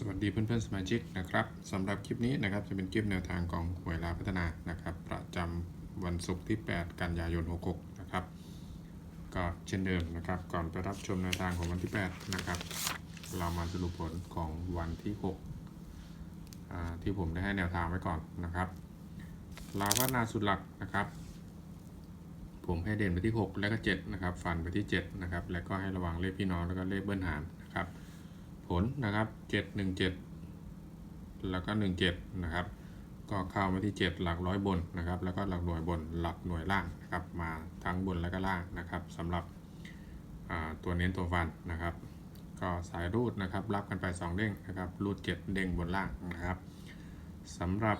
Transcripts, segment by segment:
สวัสดีเพื่อนๆสมาชิกนะครับสำหรับคลิปนี้นะครับจะเป็นคลิปแนวทางของหวยลาพัฒนานะครับ ประจำวันศุกร์ที่ 8 กันยายน 66 นะครับ ก็เช่นเดิมนะครับ ก่อนไปรับชมแนวทางของวันที่ 8 นะครับ เรามาสรุปผลของวันที่6ที่ผมได้ให้แนวทางไว้ก่อนนะครับลาพัฒนาสุดหลักนะครับ ผมให้เด่นไปที่ 6 แล้วก็7นะครับฟันไปที่7นะครับแล้วก็ให้ระวังเลขพี่น้องแล้วก็เลขเบิ้ลหารนะครับ ผลนะครับ 717 แล้วก็ 17 นะครับ ก็เข้ามาที่ 7 หลักร้อยบนนะครับ แล้วก็หลักหน่วยบนหลักหน่วยล่างนะครับ มาทั้งบนและก็ล่างนะครับสำหรับตัวเน้นตัวฟันนะครับ ก็สายรูดนะครับ รับกันไป2เด้งนะครับ รูด 7 เด้งบนล่างนะครับสำหรับ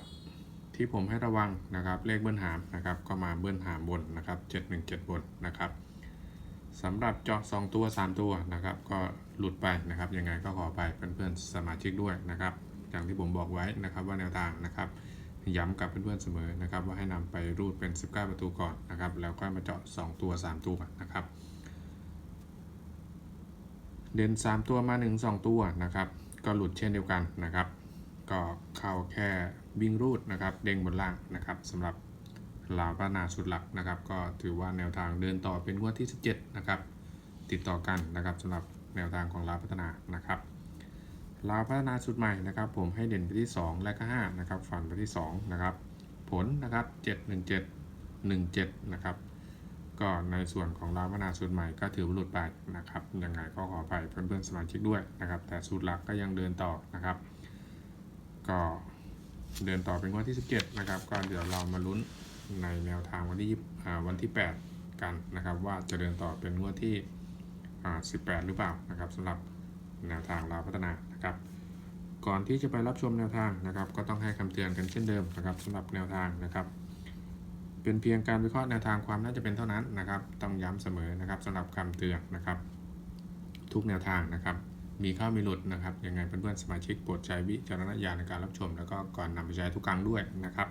ที่ผมให้ระวังนะครับ เลขเบิ้ลหามนะครับ ก็มาเบิ้ลหามบนนะครับ 717 บนนะครับ สำหรับเจาะ2ตัว 3 ตัวนะครับ ก็หลุดไปนะครับ ยังไงก็ขอไปเพื่อนๆสมาชิกด้วยนะครับ อย่างที่ผมบอกไว้นะครับว่าแนวทางนะครับย้ำกับเพื่อนๆเสมอนะครับ ว่าให้นำไปรูดเป็น 19 ประตูก่อนนะครับ แล้วก็มาเจาะ 2 ตัว 3 ตัวนะครับ เด่น 3 ตัวมา 1 2 ตัวนะครับ ก็หลุดเช่นเดียวกันนะครับ ก็เข้าแค่วิ่งรูดนะครับ เด้งบนล่างนะครับสำหรับ ลาวพัฒนาสุดหลักนะครับ ก็ถือว่าแนวทางเดินต่อเป็นงวดที่ 17 นะครับ ติดต่อกันนะครับสำหรับแนวทางของลาวพัฒนานะครับลาวพัฒนาสุดใหม่นะครับ ผมให้เด่นไปที่ 2 และก็5นะครับฝันไปที่ 2 นะครับ ผลนะครับ 717 17 นะครับ ก็ในส่วนของลาวพัฒนาสูตรใหม่ก็ถือว่าหลุดไปนะครับยังไงก็ขอไปเพื่อนๆสมาชิกด้วยนะครับ แต่สูตรหลักก็ยังเดินต่อนะครับ ก็เดินต่อเป็นงวดที่ 17 นะครับ ก็เดี๋ยวเรามาลุ้น ในแนวทางวันที่วันที่ 8 กันนะครับ ว่าจะเดินต่อเป็นงวดที่ 18 หรือเปล่านะครับสำหรับแนวทางเราวพัฒนานะครับ ก่อนที่จะไปรับชมแนวทางนะครับ ก็ต้องให้คำเตือนกันเช่นเดิมนะครับสำหรับแนวทางนะครับ เป็นเพียงการวิเคราะห์แนวทางความน่าจะเป็นเท่านั้นนะครับ ต้องย้ำเสมอนะครับสำหรับคำเตือนนะครับ ทุกแนวทางนะครับมีข้ามีหลุดนะครับยังไงเพื่อนๆสมาชิกโปรดใช้วิจารณญาณในการรับชม แล้วก็ก่อนนำไปใช้ทุกครั้งด้วยนะครับ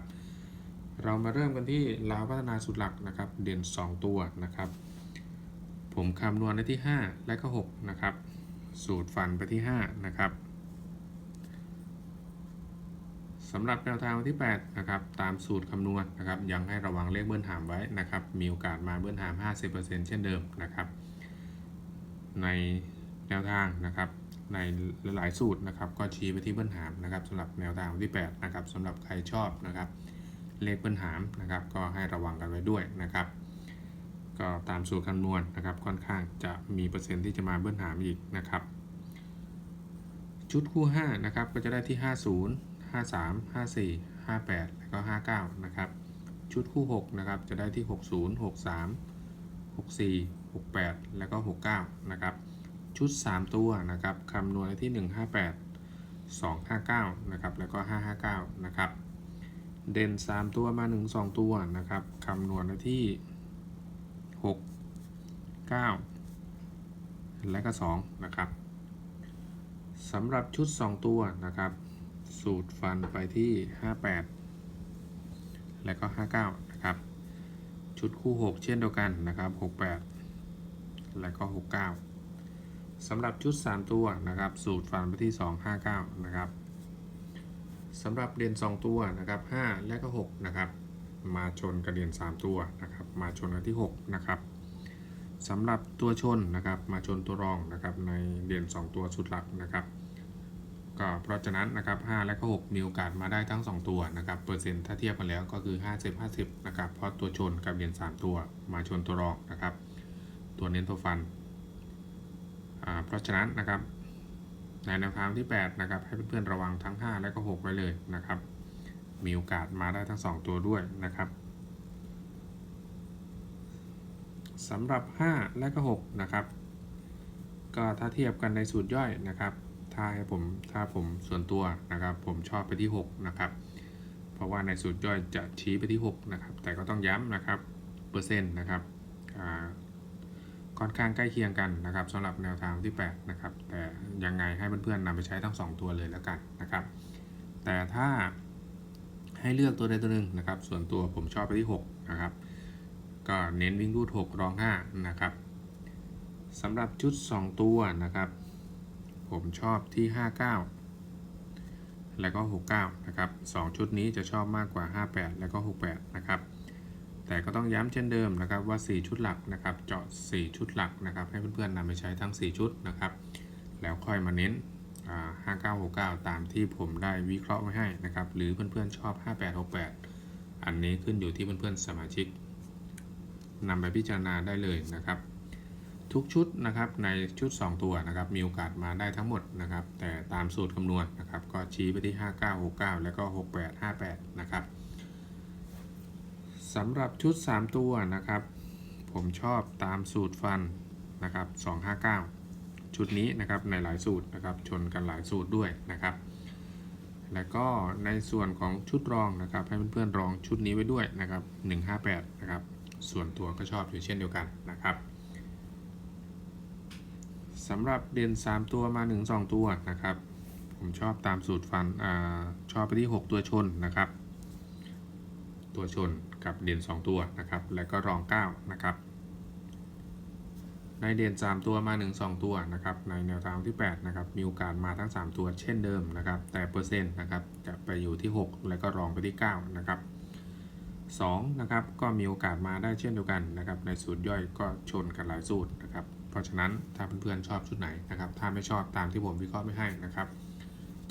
เรามาเริ่มกันที่ลาวพัฒนาสุดหลักนะครับ เด่น 2 ตัวนะครับ ผมคำนวณได้ที่ 5 และก็ 6 นะครับ สูตรฟันไปที่ 5 นะครับสำหรับแนวทางวันที่ 8 นะครับ ตามสูตรคำนวณนะครับ ยังให้ระวังเลขเบิ้ลหามไว้นะครับ มีโอกาสมาเบิ้ลหาม 50%เช่นเดิมนะครับ ในแนวทางนะครับ ในหลายๆสูตรนะครับ ก็ชี้ไปที่เบิ้ลหามนะครับสำหรับแนวทางวันที่ 8 นะครับสำหรับใครชอบนะครับ เลขเบิ้ลหามนะครับ ก็ให้ระวังกันไว้ด้วยนะครับ ก็ตามสูตรคำนวณนะครับ ค่อนข้างจะมีเปอร์เซ็นต์ที่จะมาเบิ้ลหามอีกนะครับ ชุดคู่5นะครับก็จะได้ที่ 50 53 54 58 แล้วก็ 59 นะครับ ชุดคู่ 6 นะครับ จะได้ที่ 60 63 64 68 แล้วก็ 69 นะครับ ชุด 3 ตัวนะครับคำนวณได้ที่ 158 259 นะครับ แล้วก็ 559 นะครับ เด่น 3 ตัวมา1 2 ตัวนะครับคำนวณได้ที่ 6 9 และก็ 2 นะครับสำหรับชุด 2 ตัวนะครับ สูตรฟันไปที่ 58 และก็ 59 นะครับ ชุดคู่ 6 เช่นเดียวกันนะครับ 68 และก็ 69สำหรับชุด 3 ตัวนะครับ สูตรฟันไปที่ 259 นะครับ สำหรับเด่น2ตัวนะครับ5และก็6นะครับมาชนกระเด่น3ตัวนะครับมาชนกันที่6นะครับสำหรับตัวชนนะครับมาชนตัวรองนะครับในเด่น2ตัวสุดหลักนะครับก็เพราะฉะนั้นนะครับ5และก็6มีโอกาสมาได้ทั้ง 2 ตัวนะครับเปอร์เซ็นต์ถ้าเทียบกันแล้วก็คือ 50 50นะครับเพราะตัวชนกับเด่น3ตัวมาชนตัวรองนะครับตัวเน้นตัวฟันอ่าเพราะฉะนั้นนะครับ ในแนวทางที่ 8 นะครับ ให้เพื่อนๆระวังทั้ง 5 และก็ 6 ไว้เลยนะครับ มีโอกาสมาได้ทั้ง 2 ตัวด้วยนะครับสำหรับ 5 และก็ 6 นะครับ ก็ถ้าเทียบกันในสูตรย่อยนะครับ ถ้าให้ผมถ้าผมส่วนตัวนะครับ ผมชอบไปที่ 6 นะครับ เพราะว่าในสูตรย่อยจะชี้ไปที่ 6 นะครับ แต่ก็ต้องย้ำนะครับ เปอร์เซ็นต์นะครับ ค่อนข้างใกล้เคียงกันนะครับสำหรับแนวทางที่8นะครับแต่ยังไงให้เพื่อนๆนำไปใช้ทั้ง 2 ตัวเลยแล้วกันนะครับ แต่ถ้าให้เลือกตัวใดตัวหนึ่งนะครับ ส่วนตัวผมชอบไปที่6นะครับก็เน้นวิ่งรูด6รอง5นะครับสำหรับชุด 2 ตัวนะครับ ผมชอบที่ 59 แล้วก็ 69นะครับ2ชุดนี้จะชอบมากกว่า 58 แล้วก็ 68 นะครับ แต่ก็ต้องย้ำเช่นเดิมนะครับว่า 4 ชุดหลักนะครับเจาะ 4 ชุดหลักนะครับให้เพื่อนๆนำไปใช้ทั้ง 4 ชุดนะครับ แล้วค่อยมาเน้น 5969 ตามที่ผมได้วิเคราะห์ไว้ให้นะครับ หรือเพื่อนๆชอบ 5868 อันนี้ขึ้นอยู่ที่เพื่อนๆสมาชิกนำไปพิจารณาได้เลยนะครับ ทุกชุดนะครับในชุด 2 ตัวนะครับมีโอกาสมาได้ทั้งหมดนะครับ แต่ตามสูตรคำนวณนะครับก็ชี้ไปที่ 5969 แล้วก็ 6858 นะครับ สำหรับชุด 3 ตัวนะครับ ผมชอบตามสูตรฟันนะครับ 259 ชุดนี้นะครับในหลายสูตรนะครับ ชนกันหลายสูตรด้วยนะครับ แล้วก็ในส่วนของชุดรองนะครับ ให้เพื่อนๆรองชุดนี้ไว้ด้วยนะครับ 158 นะครับ ส่วนตัวก็ชอบอยู่เช่นเดียวกันนะครับสำหรับเด่น 3 ตัวมา 1 2 ตัวนะครับ ผมชอบตามสูตรฟันอาชอบไปที่ 6 ตัวชนนะครับ ตัวชนกับเด่น 2 ตัวนะครับ แล้วก็รอง 9 นะครับในเด่น 3 ตัวมา 1 2 ตัวนะครับในแนวทางที่ 8 นะครับ มีโอกาสมาทั้ง 3 ตัวเช่นเดิมนะครับ แต่เปอร์เซ็นต์นะครับจะไปอยู่ที่ 6 แล้วก็รองไปที่ 9 นะครับ2นะครับก็มีโอกาสมาได้เช่นเดียวกันนะครับ ในสูตรย่อยก็ชนกันหลายสูตรนะครับ เพราะฉะนั้นถ้าเพื่อนๆชอบชุดไหนนะครับ ถ้าไม่ชอบตามที่ผมวิเคราะห์ไม่ให้นะครับ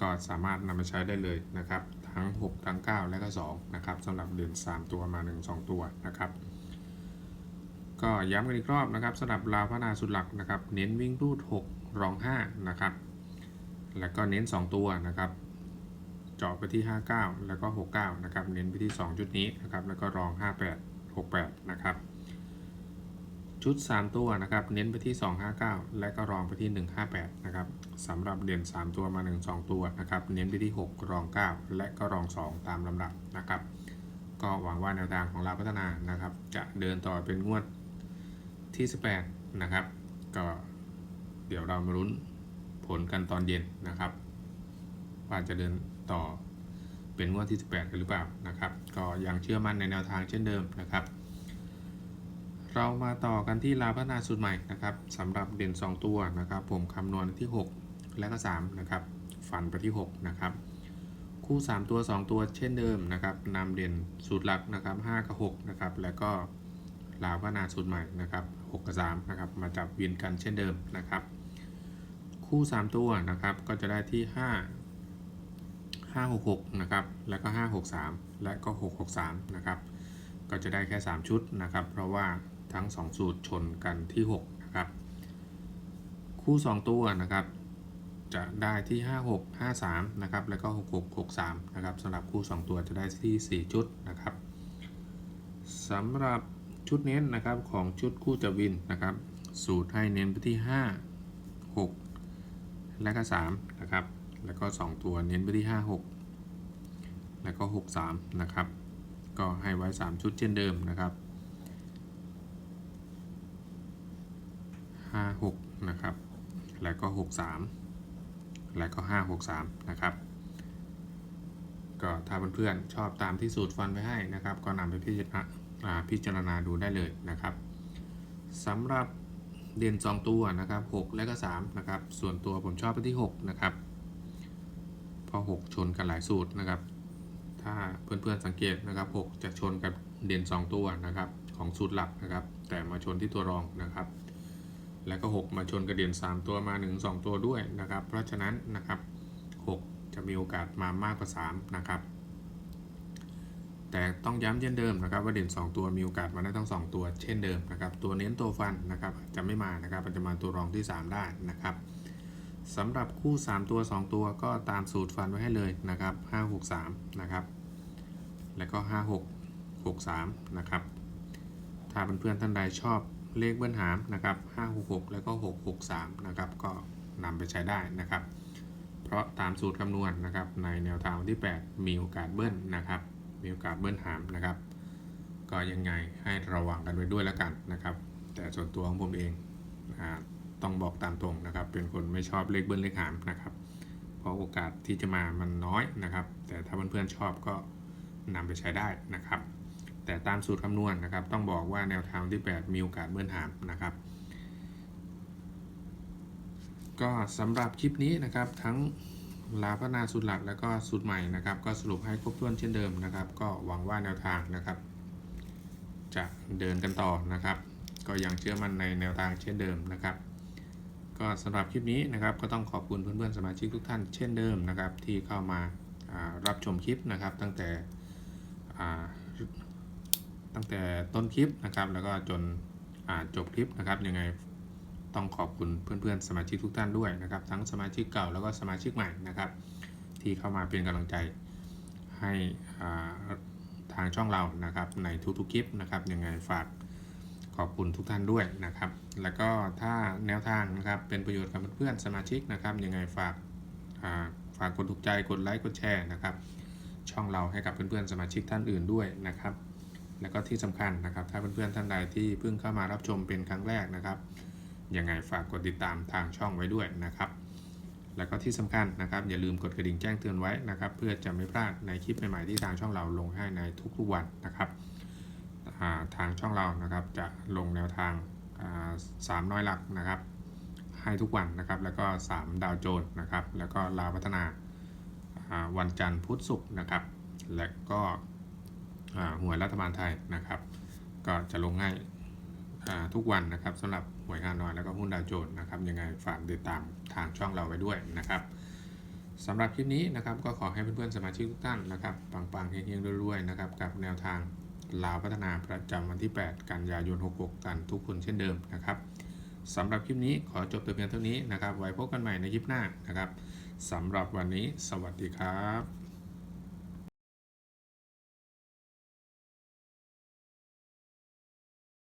ก็สามารถนำมาใช้ได้เลยนะครับ ทั้ง 6 ทั้ง 9 และก็2นะครับสำหรับเดือน3 ตัวมา 1 2 ตัวนะครับ ก็ย้ำกันอีกรอบนะครับสำหรับราวพนาสุดหลักนะครับ เน้นวิ่งรูด 6 รอง 5 นะครับ แล้วก็เน้น 2 ตัวนะครับเจาะไปที่ 59 แล้วก็ 69 นะครับ เน้นไปที่2ชุดนี้นะครับ แล้วก็รอง 58 68 นะครับ ชุด 3 ตัวนะครับ เน้นไปที่ 259 และก็รองไปที่ 158 นะครับสำหรับเด่น 3 ตัวมา 1 2 ตัวนะครับ เน้นไปที่ 6 รอง 9 และก็รอง 2 ตามลำดับนะครับ ก็หวังว่าแนวทางของเราพัฒนานะครับ จะเดินต่อเป็นงวดที่ 18 นะครับ ก็เดี๋ยวเรามาลุ้นผลกันตอนเย็นนะครับ ว่าจะเดินต่อเป็นงวดที่ 18กันหรือเปล่านะครับ ก็ยังเชื่อมั่นในแนวทางเช่นเดิมนะครับ เรามาต่อกันที่ลาพัฒนาสูตรใหม่นะครับสำหรับเด่น 2 ตัวนะครับ ผมคำนวณที่ 6 และก็3นะครับฟันไปที่ 6 นะครับ คู่ 3 ตัว 2 ตัวเช่นเดิมนะครับนำเด่นสูตรหลักนะครับ5กับ6นะครับแล้วก็ลาพัฒนาสูตรใหม่นะครับ6กับ3นะครับมาจับเวินกันเช่นเดิมนะครับ คู่ 3 ตัวนะครับก็จะได้ที่ 5 566นะครับแล้วก็563 และก็ 663นะครับก็จะได้แค่ 3 ชุดนะครับ เพราะว่า ทั้ง 2 สูตรชนกันที่ 6 นะครับ คู่ 2 ตัวนะครับ จะได้ที่ 56 53 นะครับ แล้วก็ 66 63 นะครับสำหรับคู่ 2 ตัวจะได้ที่ 4 ชุดนะครับสำหรับชุดเน้นนะครับของชุดคู่จะวินนะครับ สูตรให้เน้นไปที่ 5 6 และก็3นะครับ แล้วก็ 2 ตัวเน้นไปที่ 5 6 แล้วก็ 6 3 นะครับ ก็ให้ไว้ 3 ชุดเช่นเดิมนะครับ 5 6นะครับ แล้วก็ 6 3 แล้วก็ 5 6 3 นะครับ ก็ถ้าเพื่อนๆชอบตามที่สูตรฟันไว้ให้นะครับ ก็นำไปพิจารณาอ่าพิจารณาดูได้เลยนะครับสำหรับเด่น2ตัวนะครับ 6 และก็3นะครับ ส่วนตัวผมชอบไปที่ 6 นะครับ เพราะ 6 ชนกันหลายสูตรนะครับ ถ้าเพื่อนๆสังเกตนะครับ 6 จะชนกับเด่น 2 ตัวนะครับ ของสูตรหลักนะครับ แต่มาชนที่ตัวรองนะครับ แล้วก็ 6 มาชนกับเด่น3 ตัวมา 1 2 ตัวด้วยนะครับ เพราะฉะนั้นนะครับ 6 จะมีโอกาสมามากกว่า 3 นะครับ แต่ต้องย้ำเช่นเดิมนะครับ ว่าเด่น 2 ตัวมีโอกาสมาได้ทั้ง 2 ตัวเช่นเดิมนะครับ ตัวเน้นตัวฟันนะครับจจะไม่มานะครับอาจจะมาตัวรองที่ 3 ได้นะครับสำหรับคู่ 3 ตัว 2 ตัวก็ตามสูตรฟันไว้ให้เลยนะครับ5 6 3นะครับแล้วก็ 5 6 6 3นะครับถ้าเพื่อนๆท่านใดชอบ เลขเบิ้ลหามนะครับ566 แล้วก็ 663 นะครับ ก็นำไปใช้ได้นะครับ เพราะตามสูตรคำนวณนะครับ ในแนวทางที่ 8 มีโอกาสเบิ้ลนะครับ มีโอกาสเบิ้ลหามนะครับ ก็ยังไงให้ระวังกันไว้ด้วยแล้วกันนะครับ แต่ส่วนตัวของผมเองอต้องบอกตามตรงนะครับ เป็นคนไม่ชอบเลขเบิ้ลเลขหามนะครับ เพราะโอกาสที่จะมามันน้อยนะครับ แต่ถ้าเพื่อนๆชอบก็นำไปใช้ได้นะครับ แต่ตามสูตรคำนวณนะครับ ต้องบอกว่าแนวทางที่ 8 มีโอกาสเบิ้ลหามนะครับ ก็สำหรับคลิปนี้นะครับทั้งลาพัฒนาสูตรหลักแล้วก็สูตรใหม่นะครับ ก็สรุปให้ครบถ้วนเช่นเดิมนะครับ ก็หวังว่าแนวทางนะครับ จะเดินกันต่อนะครับ ก็ยังเชื่อมั่นในแนวทางเช่นเดิมนะครับก็สำหรับคลิปนี้นะครับก็ต้องขอบคุณเพื่อนๆสมาชิกทุกท่านเช่นเดิมนะครับ ที่เข้ามารับชมคลิปนะครับ ตั้งแต่ ตั้งแต่ต้นคลิปนะครับ แล้วก็จนจบคลิปนะครับยังไงต้องขอบคุณเพื่อนๆ สมาชิกทุกท่านด้วยนะครับ ทั้งสมาชิกเก่าแล้วก็สมาชิกใหม่นะครับ ที่เข้ามาเป็นกำลังใจให้ทางช่องเรานะครับ ในทุกๆคลิปนะครับยังไงฝากขอบคุณทุกท่านด้วยนะครับ แล้วก็ถ้าแนวทางนะครับเป็นประโยชน์กับเพื่อนๆสมาชิกนะครับยังไงฝากฝากกดถูกใจกดไลค์กดแชร์นะครับ ช่องเราให้กับเพื่อนๆสมาชิกท่านอื่นด้วยนะครับ แล้วก็ที่สำคัญนะครับ ถ้าเพื่อนๆท่านใดที่เพิ่งเข้ามารับชมเป็นครั้งแรกนะครับยังไงฝากกดติดตามทางช่องไว้ด้วยนะครับ แล้วก็ที่สำคัญนะครับ อย่าลืมกดกระดิ่งแจ้งเตือนไว้นะครับ เพื่อจะไม่พลาดในคลิปใหม่ๆที่ทางช่องเราลงให้ในทุกๆวันนะครับาทางช่องเรานะครับจะลงแนวทางาสามน้อยหลักนะครับ ให้ทุกวันนะครับ แล้วก็ 3 ดาวโจนส์นะครับ แล้วก็ลาวพัฒนาาวันจันทร์พุธศุกร์นะครับ และก็ หวยรัฐบาลไทยนะครับ ก็จะลงให้ทุกวันนะครับสำหรับหวยฮานอยแล้วก็หุ้นดาวโจนส์นะครับยังไงฝากติดตามทางช่องเราไว้ด้วยนะครับสำหรับคลิปนี้นะครับก็ขอให้เพื่อนๆสมาชิกทุกท่านนะครับปังๆเฮงๆรวยๆนะครับกับแนวทางลาวพัฒนาประจำวันที่ 8 กันยายน 66 กันทุกคนเช่นเดิมนะครับสำหรับคลิปนี้ขอจบแต่เพียงเท่านี้นะครับ ไว้พบกันใหม่ในคลิปหน้านะครับสำหรับวันนี้ สวัสดีครับ